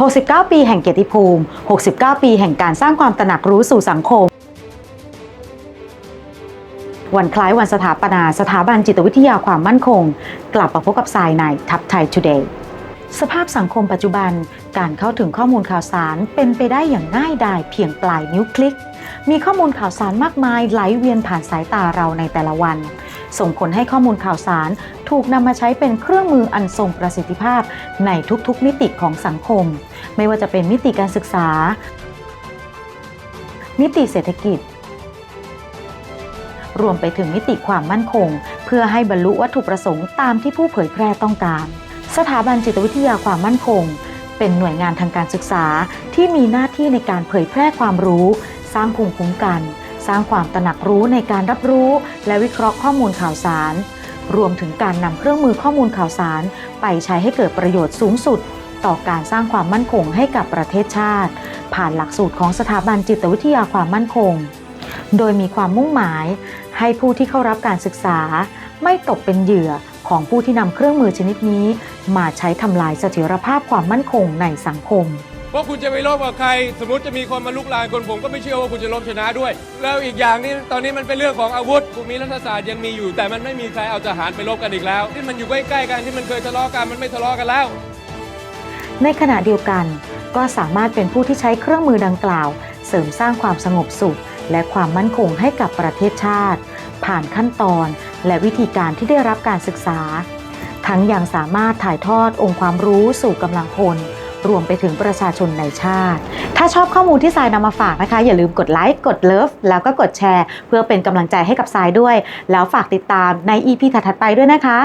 69 ปีแห่งเกียรติภูมิ 69 ปีแห่งการสร้างความตระหนักรู้สู่สังคม วันคล้ายวันสถาปนาสถาบันจิตวิทยาความมั่นคง กลับมาพบกับสายในทับไทย Today สภาพสังคมปัจจุบัน การเข้าถึงข้อมูลข่าวสารเป็นไปได้อย่างง่ายดายเพียงปลายนิ้วคลิก มีข้อมูลข่าวสารมากมายไหลเวียนผ่านสายตาเราในแต่ละวัน ส่งผลให้ข้อมูลข่าวสาร ถูกนำมาใช้เป็นเครื่องมืออันทรงประสิทธิภาพในทุกๆ มิติของสังคม ไม่ว่าจะเป็นมิติการศึกษา มิติเศรษฐกิจ รวมไปถึงมิติความมั่นคง เพื่อให้บรรลุวัตถุประสงค์ตามที่ผู้เผยแพร่ต้องการ สถาบันจิตวิทยาความมั่นคง เป็นหน่วยงานทางการศึกษาที่มีหน้าที่ในการเผยแพร่ความรู้ สร้างภูมิคุ้มกัน สร้างความตระหนักรู้ในการรับรู้และวิเคราะห์ข้อมูลข่าวสาร รวมถึงการนำเครื่องมือข้อมูลข่าวสาร ไปใช้ให้เกิดประโยชน์สูงสุด ต่อการสร้างความมั่นคงให้กับประเทศชาติ ผ่านหลักสูตรของสถาบันจิตวิทยาความมั่นคง โดยมีความมุ่งหมาย ให้ผู้ที่เข้ารับการศึกษา ไม่ตกเป็นเหยื่อของผู้ที่นำเครื่องมือชนิดนี้ มาใช้ทำลายเสถียรภาพความมั่นคงในสังคม เพราะคุณจะไปลบกับใคร สมมติจะมีคนมาลุกลานคนผมก็ไม่เชื่อว่าคุณจะลบชนะด้วย แล้วอีกอย่างนี้ตอนนี้มันเป็นเรื่องของอาวุธภูมิรัฐศาสตร์ยังมีอยู่ แต่มันไม่มีใครเอาทหารไปลบกันอีกแล้วที่มันอยู่ใกล้ๆกันที่มันเคยทะเลาะกันมันไม่ทะเลาะกันแล้ว ในขณะเดียวกัน ก็สามารถเป็นผู้ที่ใช้เครื่องมือดังกล่าว เสริมสร้างความสงบสุข และความมั่นคงให้กับประเทศชาติ ผ่านขั้นตอน และวิธีการที่ได้รับการศึกษา ทั้งยังสามารถถ่ายทอดองค์ความรู้สู่กำลังพล รวมไปถึงประชาชนในชาติ ถ้าชอบข้อมูลที่ทรายนำมาฝากนะคะ อย่าลืมกดไลค์ กดเลิฟ แล้วก็กดแชร์ เพื่อเป็นกำลังใจให้กับทรายด้วย แล้วฝากติดตามใน EP ถัดๆไปด้วยนะคะ